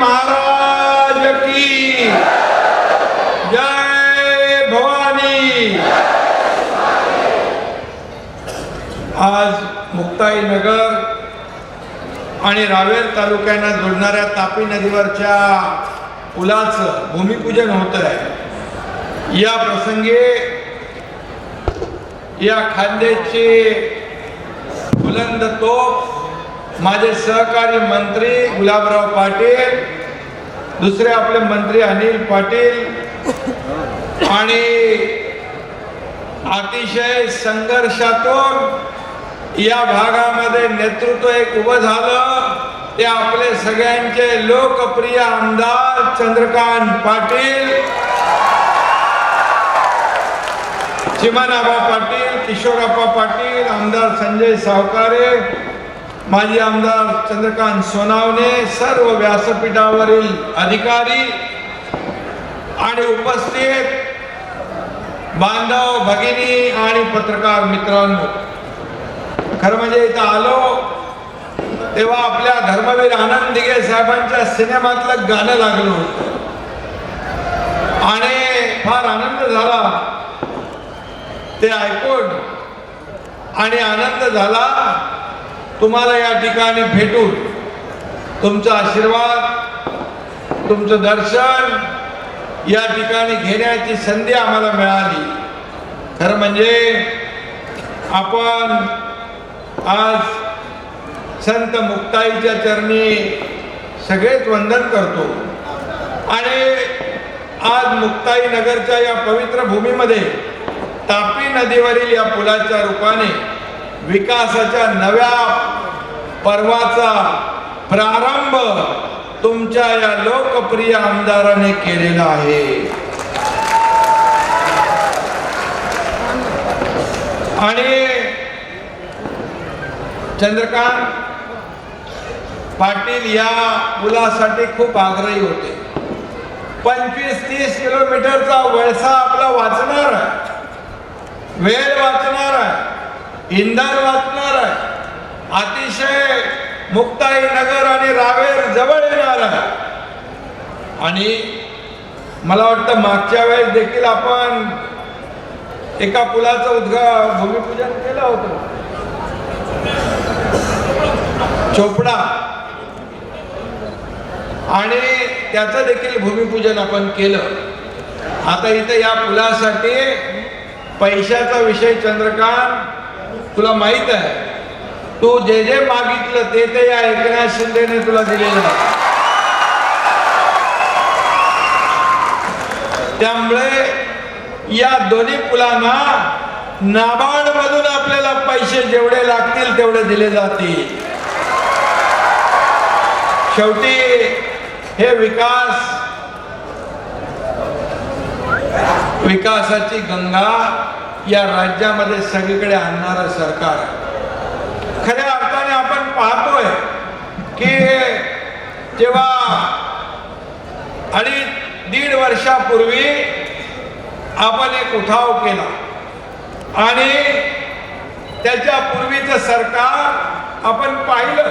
महाराज की जय भवानी। आज मुक्ताई नगर आणि रावेर तालुक्यांना जोडणाऱ्या तापी नदीवरच्या पुलाचं भूमिपूजन होत आहे या प्रसंगी या खांद्याचे बुलंद तोफ माझे सहकारी मंत्री गुलाबराव पाटील दुसरे आपले मंत्री अनिल पाटील आणि अतिशय संघर्षातून या भागामध्ये नेतृत्व एक उभं झालं. ते आपले सगळ्यांचे लोकप्रिय आमदार चंद्रकांत पाटील चिमानाबा पाटील किशोरप्पा पाटील आमदार संजय सावकारे माजी आमदार चंद्रकांत सोनावणे सर्व व्यासपीठावरील अधिकारी आणि उपस्थित बांधव भगिनी आणि पत्रकार मित्रांनो खरं म्हणजे इथं आलो तेव्हा आपल्या धर्मवीर आनंद दिघे साहेबांच्या सिनेमातलं गाणं लागलो आणि फार आनंद झाला. ते ऐकून आणि आनंद झाला. तुम्हाला या ठिकाणी भेटून तुमचा आशीर्वाद तुमचं दर्शन या ठिकाणी घेण्याची संधी आम्हाला मिळाली. खरं म्हणजे आपण आज संत मुक्ताईच्या चरणी सगळेच वंदन करतो. आणि आज मुक्ताई नगरच्या या पवित्र भूमीमध्ये तापी नदीवरील या पुलाच्या रूपाने विकासाच्या नव्या पर्वाचा प्रारंभ तुमच्या या लोकप्रिय आमदाराने केलेला आहे. आणि चंद्रकांत पाटील या मुलासाठी खूप आग्रही होते. पंचवीस तीस किलोमीटरचा वळसा आपला वाचणार वेळ इंधन वाचणार आहे. अतिशय मुक्ताई नगर आणि रावेर जवळ येणार आहे. आणि मला वाटतं मागच्या वेळेस देखील आपण एका पुलाचं उद्घा भूमिपूजन केलं होतं. चोपडा. आणि त्याचं देखील भूमिपूजन आपण केलं. आता इथं या पुलासाठी पैशाचा विषय चंद्रकांत तुला माहीत आहे. तू जे जे मागितलं ते ते या एकनाथ शिंदेने तुला दिलेलं आहे. त्यामुळे या दोन्ही पुलांना नाबार्ड मधून आपल्याला पैसे जेवढे लागतील तेवढे दिले जातील. शेवटी हे विकास विकासाची गंगा या राज्यामध्ये सगळीकडे आणणारं सरकार आहे. खऱ्या अर्थाने आपण पाहतोय की जेव्हा अडीच दीड वर्षापूर्वी आपण एक उठाव केला आणि त्याच्या पूर्वीचं सरकार आपण पाहिलं.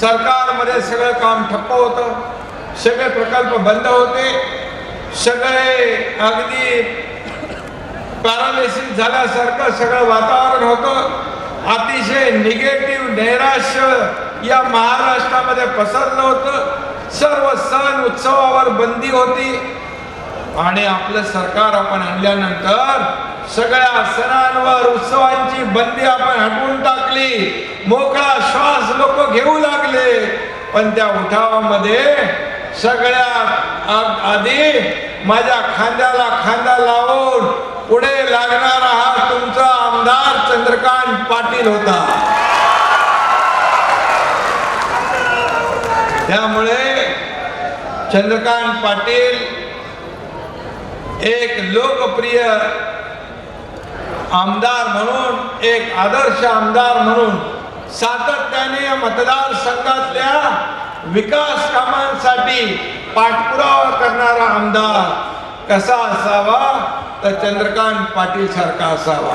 सरकारमध्ये सगळं काम ठप्प होतं सगळे प्रकल्प बंद होते सगळे अगदी पॅरालिसिस झाल्यासारखं सगळं वातावरण होतं. अतिशय निगेटिव्ह नैराश्य या महाराष्ट्रामध्ये पसरलं होतं. सर्व सण उत्सवावर बंदी होती. आणि आपलं सरकार आपण आणल्यानंतर सगळ्या सणांवर उत्सवांची बंदी आपण हटवून टाकली. मोकळा श्वास लोक घेऊ लागले. पण त्या उठावामध्ये सगळ्यात आधी माझ्या खांद्याला खांदा लावून पुढे लागणारा हा तुमचा आमदार चंद्रकांत पाटील होता. त्यामुळे चंद्रकांत पाटील एक लोकप्रिय आमदार म्हणून एक आदर्श आमदार म्हणून सातत्याने मतदारसंघातल्या विकास कामांसाठी पाठपुरावा करणारा आमदार कसा असावा तर चंद्रकांत पाटील सारखा असावा.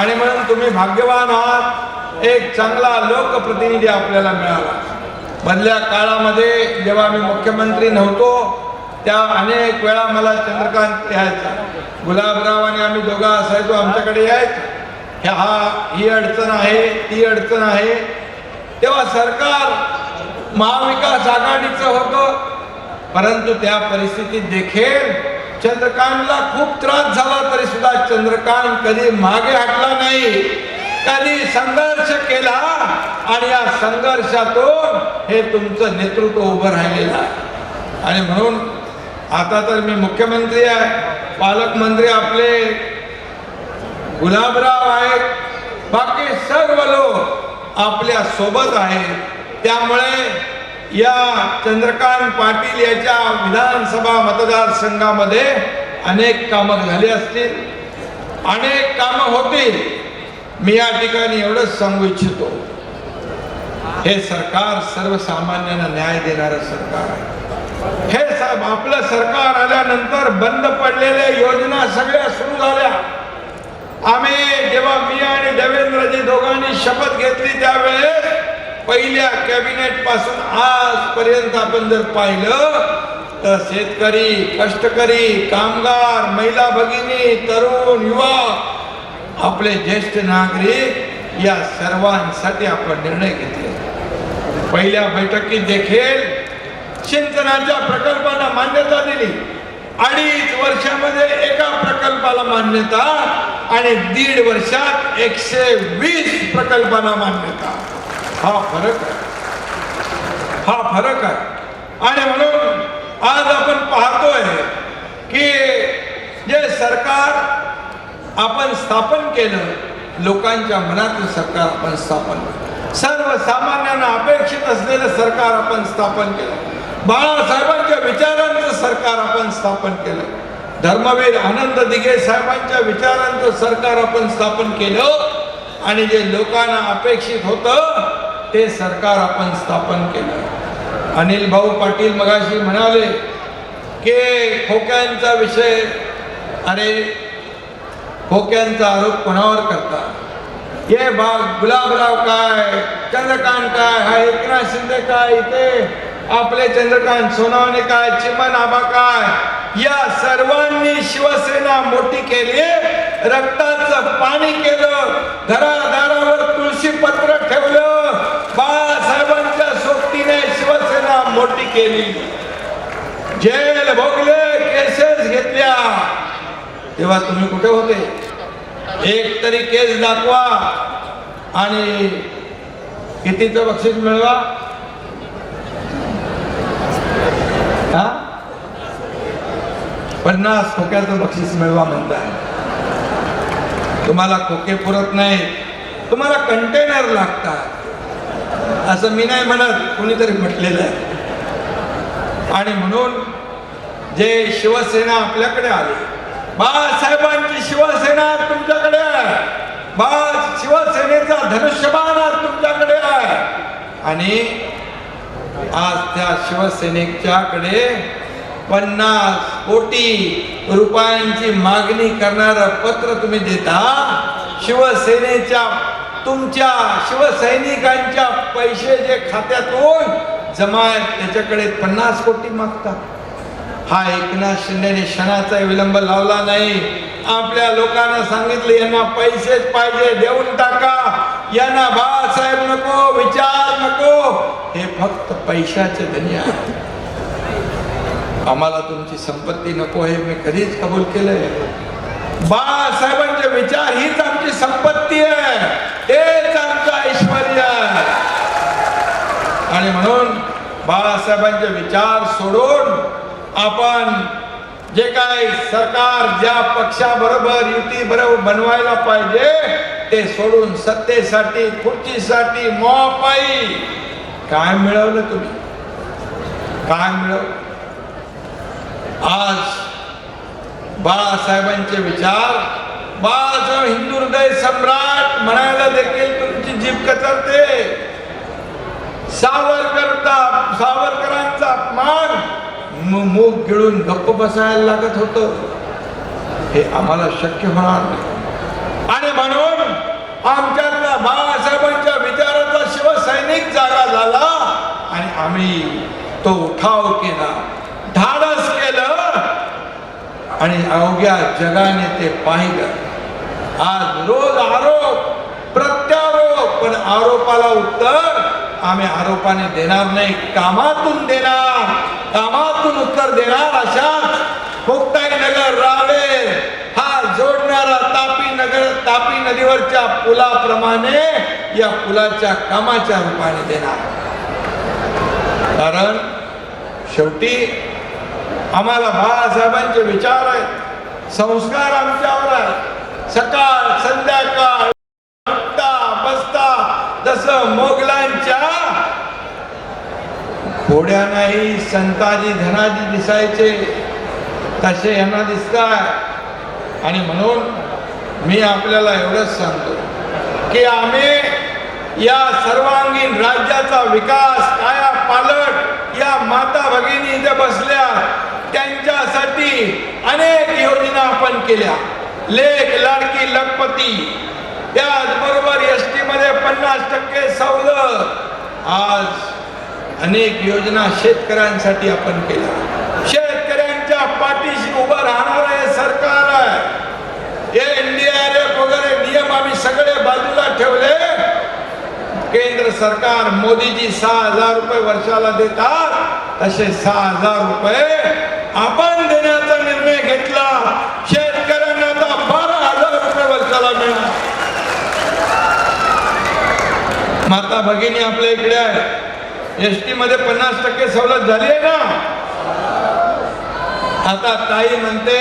आणि म्हणून तुम्ही भाग्यवान आहात. एक चांगला लोकप्रतिनिधी आपल्याला मिळाला. मधल्या काळामध्ये जेव्हा मी मुख्यमंत्री नव्हतो त्या अनेक वेळा मला चंद्रकांत यायचा. गुलाबराव आणि आम्ही दोघं असायचो आमच्याकडे यायचं. ह्या हा ही अडचण आहे ती अडचण आहे. तेव्हा सरकार महाविकास आघाडीचं होतं. परंतु त्या परिस्थितीत देखील चंद्रकांतला खूप त्रास झाला तरी सुद्धा चंद्रकांत कधी मागे हटला नाही. कधी संघर्ष केला आणि या संघर्षातून हे तुमचं नेतृत्व उभं राहिलेलं आहे. आणि म्हणून आता तर मी मुख्यमंत्री आहे पालकमंत्री आपले गुलाबराव आहेत. बाकी सर्व लोक आपल्यासोबत आहेत. त्यामुळे या चंद्रकांत पाटील याच्या विधानसभा मतदारसंघामध्ये अनेक कामं झाली असतील अनेक कामं होतील. मी या ठिकाणी एवढंच सांगू इच्छितो. हे सरकार सर्वसामान्यांना न्याय देणारं सरकार आहे. हे साहेब आपलं सरकार आल्यानंतर बंद पडलेल्या योजना सगळ्या सुरू झाल्या. आम्ही जेव्हा मी आणि देवेंद्रजी दोघांनी शपथ घेतली त्यावेळेस पहिल्या कॅबिनेटपासून आजपर्यंत आपण जर पाहिलं तर शेतकरी कष्टकरी कामगार महिला भगिनी तरुण युवा आपले ज्येष्ठ नागरिक या सर्वांसाठी आपण निर्णय घेतले पहिल्या बैठकीत देखील सिंचनाच्या प्रकल्पांना मान्यता दिली. अडीच वर्षामध्ये एका प्रकल्पाला मान्यता आणि दीड वर्षात एकशे वीस प्रकल्पांना मान्यता. हा फरक आहे. हा फरक आहे. आणि म्हणून आज आपण पाहतोय की जे सरकार आपण स्थापन केलं लोकांच्या मनातलं सरकार आपण स्थापन केलं. सर्वसामान्यांना अपेक्षित असलेलं सरकार आपण स्थापन केलं. बाळासाहेबांच्या विचारांचं सरकार आपण स्थापन केलं. धर्मवीर आनंद दिघे साहेबांच्या विचारांचं सरकार आपण स्थापन केलं. आणि जे लोकांना अपेक्षित होतं ते सरकार आपण स्थापन केलं. अनिल भाऊ पाटील मगाशी म्हणाले की खोक्यांचा विषय अरे खोक्यांचा आरोप कोणावर करता? हे भाग गुलाबराव काय चंद्रकांत काय हा एकनाथ शिंदे काय इथे? आपले चंद्रकांत सोनावणे काय चिमन आबा काय? या सर्वांनी शिवसेना मोठी केली रक्ताचं पाणी केलं घरादारावर तुळशी पत्र ठेवलं. बाळासाहेबांच्या सोबतीने शिवसेना मोठी केली. जेल भोगले केसेस घेतल्या. तेव्हा तुम्ही कुठे होते? एक तरी केस दाखवा. आणि कितीचं बक्षीस मिळवा? हा? पन्नास खोक्याचं बक्षीस मिळवा म्हणताय. तुम्हाला खोके पुरत नाही तुम्हाला कंटेनर लागतात. असं मी नाही म्हणत कुणीतरी म्हटलेलं आहे. आणि म्हणून जे शिवसेना आपल्याकडे आली बाळासाहेबांची शिवसेना तुमच्याकडे आहे. बाळ शिवसेनेचा धनुष्यबाण आज तुमच्याकडे आहे. आणि आज त्या शिवसेनेच्याकडे पन्नास कोटी रुपयांची मागणी करणारं पत्र तुम्ही देता शिवसेनेच्या तुमच्या शिवसैनिकांच्या पैसे जे खात्यातून जमा आहेत त्याच्याकडे पन्नास कोटी मागतात. हा एकनाथ शिंदेने क्षणाचा विलंब लावला नाही. आपल्या लोकांना सांगितलं यांना पैसेच पाहिजे देऊन टाका. यांना बाळासाहेब नको विचार नको. हे फक्त पैशाचे धनी आहे आम्हाला तुमची संपत्ती नको हे मी कधीच कबूल केलंय बाळासाहेबांचे विचार हीच आमची संपत्ती आहे हेच आमचं ऐश्वर आहे आणि म्हणून बाळासाहेबांचे विचार सोडून आपण जे काय सरकार ज्या पक्षाबरोबर युती बरोबर बनवायला पाहिजे ते सोडून सत्तेसाठी खुर्चीसाठी मोपाई काय मिळवलं तुम्ही? काय मिळवलं? आज बाळासाहेबांचे विचार बाळासाहेब हिंदू हृदय सम्राट म्हणायला देखील तुमची जीभ कचरते. सावरकरचा सावरकरांचा अपमान. मूग गिळून गप्प बसायला लागत होतं. हे आम्हाला शक्य होणार नाही. आणि म्हणून आमच्यातला बाळासाहेबांच्या विचाराचा शिवसैनिक जागा झाला. आणि आम्ही तो उठाव केला. धाडस केलं. आणि अवघ्या जगाने ते पाहिलं. आज रोज आरोप प्रत्यारोप पण आरोपाला उत्तर आम्ही आरोपाने देणार नाही. कामातून देणार. कामातून उत्तर देणार अशा मुक्ताई नगर रावे. हा जोडणारा तापी नगर तापी नदीवरच्या पुलाप्रमाणे या पुलाच्या कामाच्या रूपाने देणार. कारण शेवटी आम्हाला बाळासाहेबांचे विचार आहेत. संस्कार आमच्यावर आहेत. सकाळ संध्याकाळ उठता बसता जसं मोगलांच्या घोड्यांनाही संताजी धनाजी दिसायचे. तसे यांना दिसताय. आणि म्हणून मी आपल्याला एवढंच सांगतो की आम्ही या सर्वांगीण राज्याचा विकास काया पालट या माता भगिनी इथे बसल्या त्यांच्यासाठी अनेक योजना आपण केल्या. लेख लाडकी लखपती. त्याचबरोबर एस टी मध्ये पन्नास टक्के सवलत. आज अनेक योजना शेतकऱ्यांसाठी आपण केल्या. शेतकऱ्यांच्या पाठीशी उभं राहणार हे सरकार आहे. हे एनडीआरएफ वगैरे नियम आम्ही सगळे बाजूला ठेवले. केंद्र सरकार मोदीजी सहा हजार रुपये वर्षाला देतात. तसे सहा हजार रुपये आपण देण्याचा निर्णय घेतला. शेतकऱ्यांना आता बारा हजार रुपये वर्षाला मिळणार. माता भगिनी आपल्या इकडे आहे एस टी मध्ये पन्नास टक्के सवलत झाली आहे ना? आता ताई म्हणते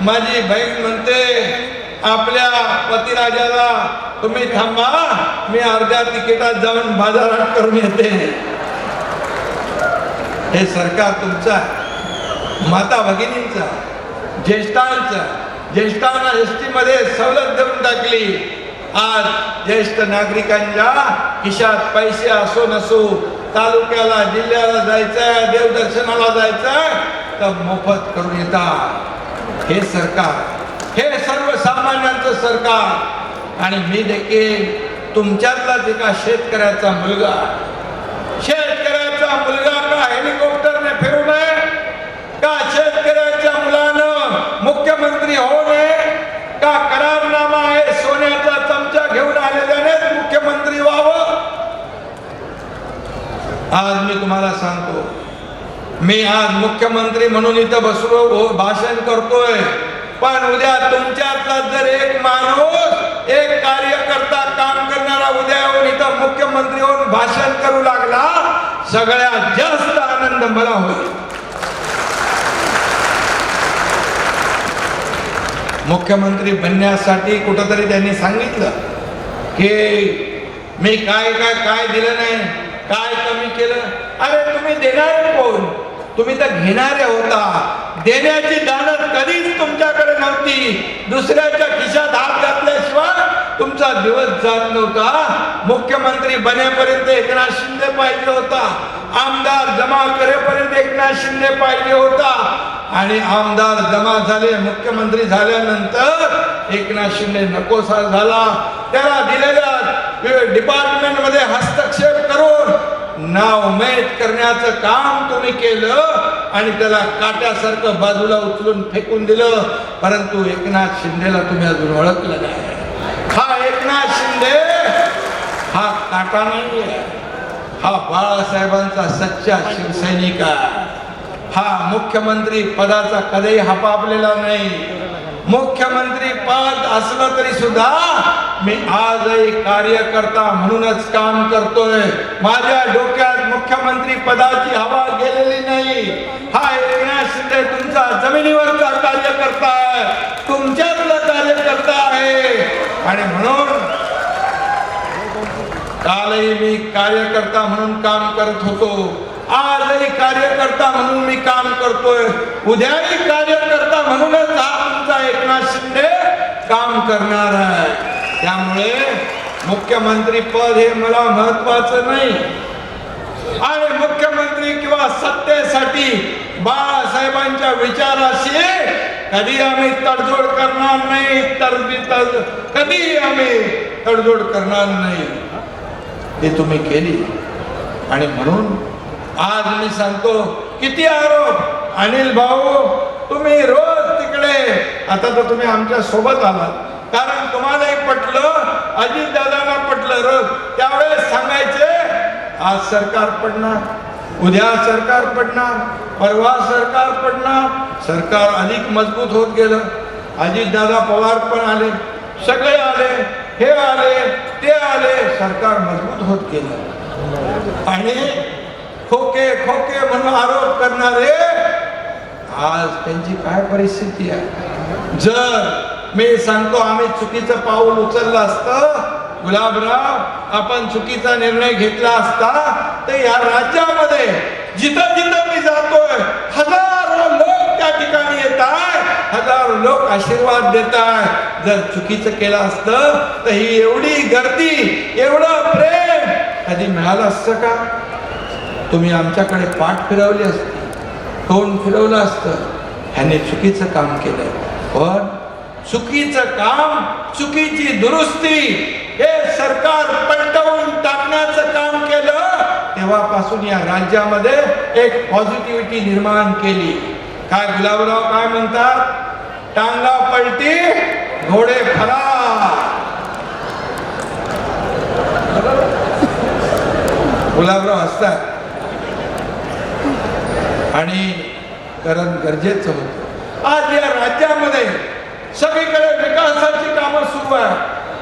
माझी बहीण म्हणते आपल्या पतिराजाला तुम्ही थांबा मी अर्ध्या तिकिटात जाऊन बाजारात करून येते. हे सरकार तुमचं आहे. माता भगिनींचा ज्येष्ठांचं ज्येष्ठांना एस टी मध्ये सवलत देऊन टाकली. आज ज्येष्ठ नागरिकांच्या खिशात पैसे असो नसो तालुक्याला जिल्ह्याला जायचंय देवदर्शनाला जायचंय तर मोफत करून येतात. हे सरकार हे सर्वसामान्यांचं सरकार. आणि मी देखील तुमच्यातलाच एका शेतकऱ्याचा मुलगा. शेतकऱ्याचा मुलगा का हेलिकॉप्टरने फिरू नये का शेतकऱ्याच्या मुलानं मुख्यमंत्री होऊ नये का करारनामा आहे सोन्याचा चमचा घेऊन आलेल्याने मुख्यमंत्री व्हावं आज मी तुम्हाला सांगतो मी आज मुख्यमंत्री म्हणून इथं बसलो हो- भाषण करतोय. पण उद्या तुमच्यातला जर एक माणूस एक कार्यकर्ता काम करणारा उद्या येऊन इथं मुख्यमंत्री होऊन भाषण करू लागला सगळ्यात जास्त आनंद मला होईल. मुख्यमंत्री बनण्यासाठी कुठंतरी त्यांनी सांगितलं की मी काय काय काय दिलं नाही? काय कमी केलं? अरे तुम्ही देणार कोण? तुम्ही तर घेणारे होता. देण्याची दानत कधीच तुमच्याकडे नव्हती. दुसऱ्याच्या खिशात हात घातल्याशिवाय तुमचा दिवस जात नव्हता. मुख्यमंत्री बनेपर्यंत एकनाथ शिंदे पाहिजे होता. आमदार जमा करेपर्यंत एकनाथ शिंदे पाहिजे होता. आणि आमदार जमा झाले मुख्यमंत्री झाल्यानंतर एकनाथ शिंदे नकोसा झाला. त्याला दिलेल्या डिपार्टमेंटमध्ये हस्तक्षेप करून ना उमेद करण्याचं काम तुम्ही केलं आणि त्याला काट्यासारखं बाजूला उचलून फेकून दिलं. परंतु एकनाथ शिंदेला तुम्ही अजून ओळखलं नाही. हा एकनाथ शिंदे हा काटा नाही हा बाळासाहेबांचा सच्चा शिवसैनिक आहे. हा मुख्यमंत्री पदाचा कधीही हपापलेला नाही. मुख्यमंत्री पद असलं तरी सुद्धा मी आजही कार्यकर्ता म्हणूनच काम करतोय. माझ्या डोक्यात मुख्यमंत्री पदाची हवा गेलेली नाही. हा एकनाथ शिंदे तुमचा जमिनीवरचा कार्यकर्ता आहे. तुमच्यातला कार्यकर्ता आहे. आणि म्हणून कालही मी कार्यकर्ता म्हणून काम करत होतो. आजही कार्यकर्ता म्हणून मी काम करतोय. उद्याही कार्यकर्ता म्हणूनच हा एकनाथ शिंदे काम करणार आहे. त्यामुळे मुख्यमंत्री पद हे मला महत्वाचं नाही. आणि मुख्यमंत्री किंवा सत्तेसाठी बाळासाहेबांच्या विचाराशी कधी आम्ही तडजोड करणार नाही तर कधी आम्ही तडजोड करणार नाही. ते तुम्ही केली. आणि म्हणून आज मी सांगतो किती आरोप? अनिल भाऊ तुम्ही रोज तिकडे. आता तर तुम्ही आमच्यासोबत आलात. कारण तुम्हालाही पटलं अजित दादांना पटलं रोज. त्यावेळेस सांगायचे आज सरकार पडणार उद्या सरकार पडणार परवा सरकार पडणार. सरकार अधिक मजबूत होत गेलं. अजितदादा पवार पण आले सगळे आले हे आले ते आले सरकार मजबूत होत गेलं. आणि खोके खोके म्हणून आरोप करणारे आज त्यांची काय परिस्थिती आहे? जर मी सांगतो आम्ही चुकीचं पाऊल उचललं असतं गुलाबराव आपण चुकीचा निर्णय घेतला असता तर या राज्यामध्ये जिथं जिथं मी जातोय हजारो लोक त्या ठिकाणी येत आहे हजारो लोक आशीर्वाद देत आहे जर चुकीचं केलं असतं तर ही एवढी गर्दी एवढं प्रेम कधी मिळालं असतं का? तुम्ही आमच्याकडे पाठ फिरवली असती तोंड फिरवलं असतं. ह्याने चुकीचं काम केलं पण चुकीचं काम चुकीची दुरुस्ती हे सरकार पलटवून टाकण्याचं काम केलं तेव्हापासून या राज्यामध्ये एक पॉझिटिव्हिटी निर्माण केली. काय गुलाबराव काय म्हणतात? टांगा पलटी घोडे खरा गुलाबराव असतात आणि करण गरजेचं होतं. आज या राज्यामध्ये सगळीकडे विकासाची कामं सुरू आहे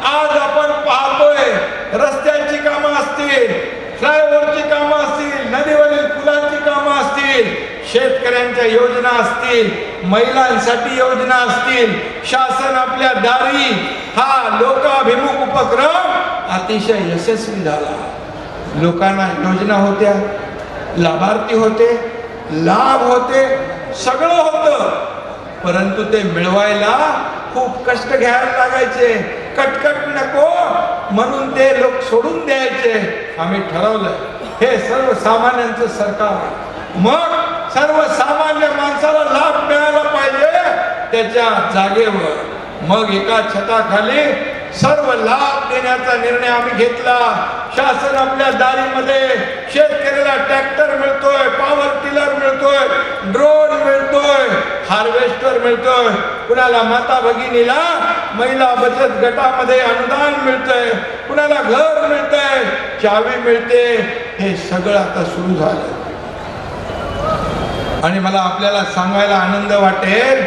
आज आपण पाहतोय रस्त्यांची कामं असतील फ्लायओव्हरची कामं असतील नदीवरील पुलांची कामं असतील शेतकऱ्यांच्या योजना असतील महिलांसाठी योजना असतील शासन आपल्या दारी हा लोकाभिमुख उपक्रम अतिशय यशस्वी झाला. लोकांना योजना होत्या लाभार्थी होते लाभ होते सगळं होतं. परंतु ते मिळवायला खूप कष्ट घ्यायला लागायचे. कटकट नको म्हणून ते लोक सोडून द्यायचे. आम्ही ठरवलं हे सर्वसामान्यांचं सरकार मग सर्वसामान्य माणसाला लाभ मिळाला पाहिजे त्याच्या जागेवर. मग एका छताखाली सर्व लाभ देण्याचा निर्णय आम्ही घेतला. शासन आपल्या दारीमध्ये शेतकऱ्याला ट्रॅक्टर मिळतोय पॉवर टिलर मिळतोय ड्रोन मिळतोय हार्वेस्टर मिळतोय. कुणाला माता भगिनीला महिला बचत गटामध्ये अनुदान मिळतंय कुणाला घर मिळतंय चावी मिळते. हे सगळं आता सुरू झालं. आणि मला आपल्याला सांगायला आनंद वाटेल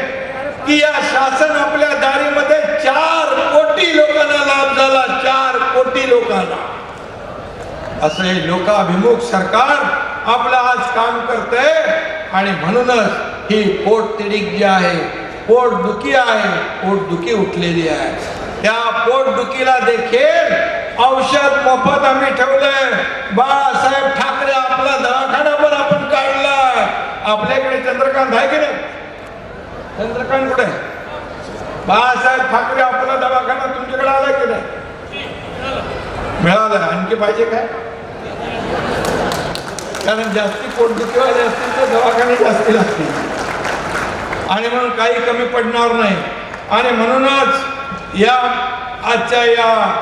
की या शासन आपल्या दारीमध्ये चार कोटी लोकांना लाभ झाला चार कोटी लोकांना. असं हे लोकाभिमुख सरकार आपलं आज काम करते आणि म्हणूनच ही पोटतिडीक जी आहे पोटदुखी आहे पोटदुखी उठलेली आहे. त्या पोटदुखीला देखील औषध मोफत आम्ही ठेवलंय. बाळासाहेब ठाकरे आपला दवाखाना पण आपण काढला आपल्याकडे चंद्रकांत आहे की नाही? चंद्रकांत कुठे? आहे? बाळासाहेब ठाकरे आपला दवाखाना तुमच्याकडे आला की नाही? मिळाला. आणखी पाहिजे काय? कारण जास्ती पोटदुखीवाले असतील तर दवाखाने जास्ती लागतील. आणि म्हणून काही कमी पडणार नाही. आणि म्हणूनच या आजच्या या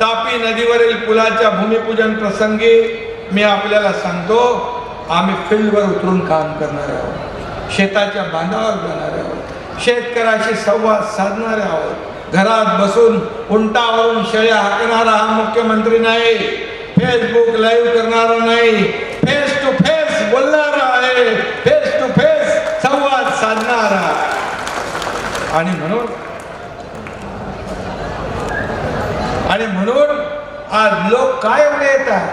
तापी नदीवरील पुलाच्या भूमिपूजन प्रसंगी मी आपल्याला सांगतो आम्ही फील्डवर उतरून काम करणार आहोत. शेताच्या बांधावर जाणार आहोत. शेतकऱ्याशी संवाद साधणारे आहोत. घरात बसून उंटावरून शेळ्या हाकणारा हा मुख्यमंत्री नाही. फेसबुक लाईव्ह करणारा नाही. फेस टू फेस बोलणारा आहे. फेस टू फेस संवाद साधणारा. आणि म्हणून आणि म्हणून आज लोक काय येतात.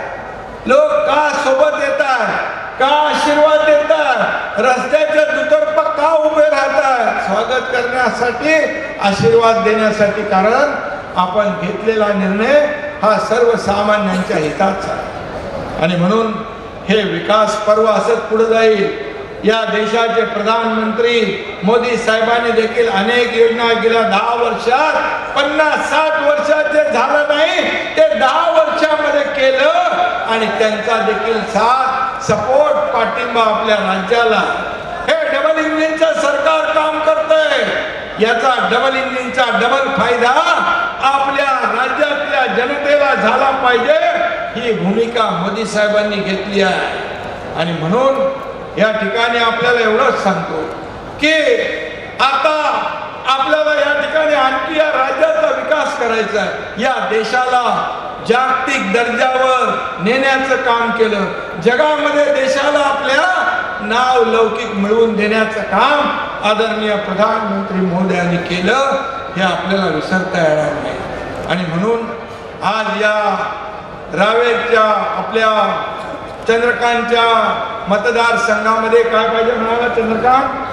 लोक का सोबत येतात? का आशीर्वाद देतात? रस्त्याच्या दुतर्फा का उभे राहतात? स्वागत करण्यासाठी आशीर्वाद देण्यासाठी कारण आपण घेतलेला निर्णय हा सर्वसामान्यांच्या हिताचा आणि म्हणून हे विकास पर्व असंच पुढे जाईल. या देशाचे प्रधानमंत्री मोदी साहेबांनी देखील अनेक योजना गेल्या दहा वर्षात पन्नास साठ जे झालं नाही ते दहा वर्षामध्ये केलं आणि त्यांचा देखील साथ सपोर्ट पाठिंबा आपल्या राज्याला. हे डबल इंजिनचं सरकार काम करतंय. याचा डबल इंजिनचा डबल फायदा आपल्या राज्यातल्या जनतेला झाला पाहिजे ही भूमिका मोदी साहेबांनी घेतली आहे. आणि म्हणून या ठिकाणी आपल्याला एवढंच सांगतो की आता आपल्याला या ठिकाणी आणखी या राज्याचा विकास करायचा आहे. या देशाला जागतिक दर्जावर नेण्याचं काम केलं. जगामध्ये देशाला आपल्या नाव लौकिक मिळवून देण्याचं काम आदरणीय प्रधानमंत्री मोदयांनी केलं हे आपल्याला विसरता येणार नाही. आणि म्हणून आज या रावेरच्या आपल्या चंद्रकांतच्या मतदारसंघामध्ये काय पाहिजे म्हणाला चंद्रकांत?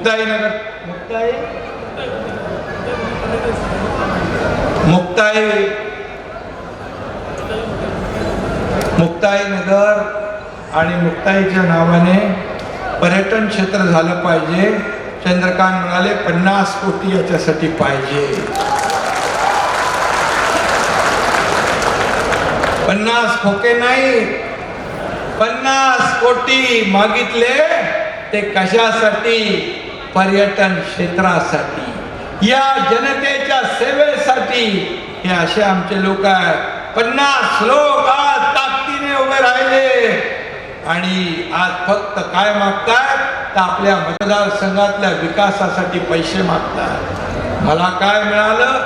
मुक्ताई नगर मुक्ताई? मुक्ताई. मुक्ताई नगर आणि मुक्ताईच्या नावाने पर्यटन क्षेत्र झालं पाहिजे. चंद्रकांत म्हणाले पन्नास कोटी याच्यासाठी पाहिजे. पन्नास खोके नाही. पन्नास कोटी मागितले ते कशासाठी? पर्यटन क्षेत्रासाठी या जनतेच्या सेवेसाठी हे असे आमचे लोक आहेत. पन्नास लोक आज ताकदीने उभे राहिले. आणि आज फक्त काय मागतात तर आपल्या मतदारसंघातल्या विकासासाठी पैसे मागतात मला काय मिळालं?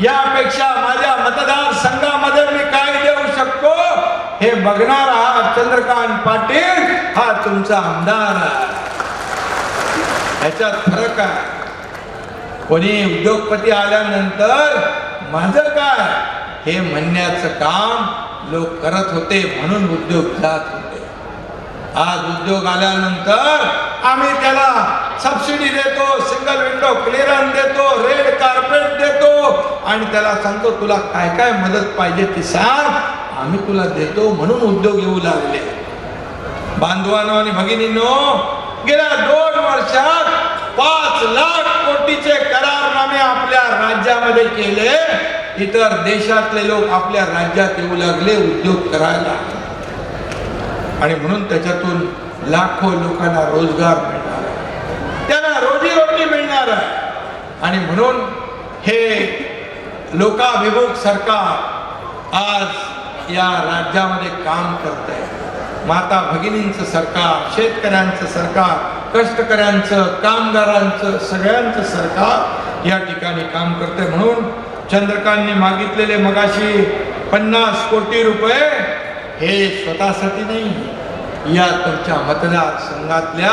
यापेक्षा माझ्या मतदारसंघामध्ये मी काय देऊ शकतो? हे बघणार हा चंद्रकांत पाटील. हा तुमचा आमदार आहे. ह्याच्यात फरक काय? कोणी उद्योगपती आल्यानंतर माझं काय? हे म्हणण्याचं काम लोक करत होते म्हणून उद्योग जात होते. आज उद्योग आल्यानंतर आम्ही त्याला सबसिडी देतो सिंगल विंडो क्लिअरन्स देतो रेड कार्पेट देतो आणि त्याला सांगतो तुला काय काय मदत पाहिजे ती सांग आम्ही तुला देतो म्हणून उद्योग येऊ लागले. बांधवानो आणि भगिनींनो गेल्या दोन वर्षात पाच लाख कोटीचे करारनामे आपल्या राज्यामध्ये केले इतर देशातले लोक आपल्या राज्यात येऊ लागले उद्योग करायला आणि म्हणून त्याच्यातून लाखो लोकांना रोजगार मिळणार आहे. त्यांना रोजीरोटी मिळणार आहे. आणि म्हणून हे लोकाभिमुख सरकार आज या राज्यामध्ये काम करत आहे माता भगिनींचं सरकार शेतकऱ्यांचं सरकार कष्टकऱ्यांचं कामगारांचं सगळ्यांचं सरकार या ठिकाणी काम करते म्हणून चंद्रकांनी मागितलेले मगाशी पन्नास कोटी रुपये हे स्वतःसाठी नाही या तुमच्या मतदारसंघातल्या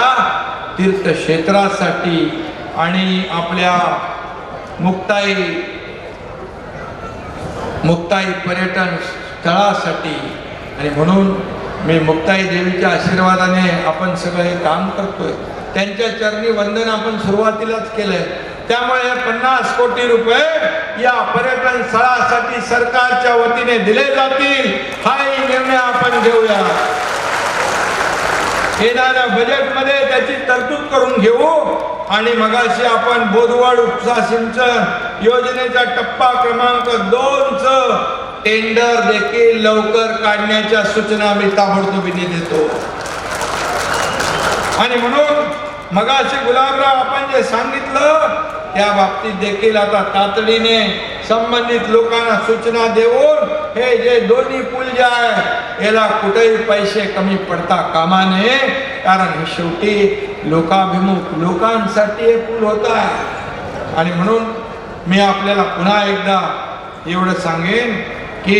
तीर्थक्षेत्रासाठी आणि आपल्या मुक्ताई मुक्ताई पर्यटन स्थळासाठी. आणि म्हणून मी मुक्ताई देवीच्या आशीर्वादाने आपण सगळं हे काम करतोय. त्यांच्या चरणी वंदन आपण सुरुवातीलाच केलंय. त्यामुळे पन्नास कोटी रुपये या पर्यटन स्थळासाठी सरकारच्या वतीने दिले जातील. हाही निर्णय आपण घेऊया. येणाऱ्या बजेटमध्ये त्याची तरतूद करून घेऊ. आणि मगाशी आपण बोधवाड उपसा सिंचन योजनेचा टप्पा क्रमांक दोनच टेंडर देखील लवकर काढण्याच्या सूचना मी ताबडतोबीने देतो. आणि म्हणून मगाशी गुलाबराव आपण जे सांगितलं त्या बाबतीत देखील आता तातडीने संबंधित लोकांना सूचना देऊन हे जे दोन्ही पूल जे आहे याला कुठेही पैसे कमी पडता कामा नये. कारण हे शेवटी लोकाभिमुख लोकांसाठी हे पूल होत आहे. आणि म्हणून मी आपल्याला पुन्हा एकदा एवढं सांगेन की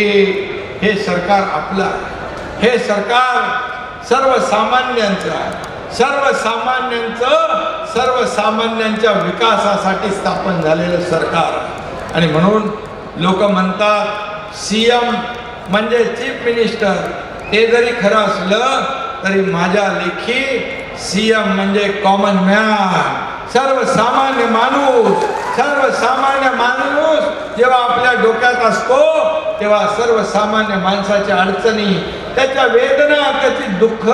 हे सरकार आपलं आहे. हे सरकार सर्वसामान्यांचं आहे. सर्वसामान्यांचं सर्वसामान्यांच्या विकासासाठी स्थापन झालेलं सरकार आणि म्हणून लोक म्हणतात सी एम म्हणजे चीफ मिनिस्टर. ते जरी खरं असलं तरी माझ्या लेखी सी एम म्हणजे कॉमन मॅन. सर्वसामान्य माणूस सर्वसामान्य माणूस जेव्हा आपल्या डोक्यात असतो तेव्हा सर्वसामान्य माणसाच्या अडचणी त्याच्या वेदना त्याची दुःख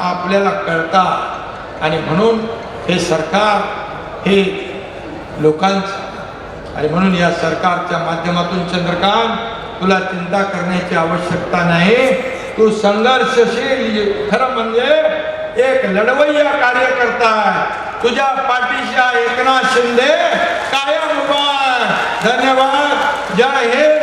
आपल्याला कळतात. आणि म्हणून हे सरकार हे लोकांचं आणि म्हणून या सरकारच्या माध्यमातून चंद्रकांत तुला चिंता करण्याची आवश्यकता नाही. तू संघर्षशील खरं म्हणजे एक लढवय्या कार्यकर्ता आहे. तुझ्या पाठीशा एकनाथ शिंदे कायम उभा धन्यवाद. जय हिंद.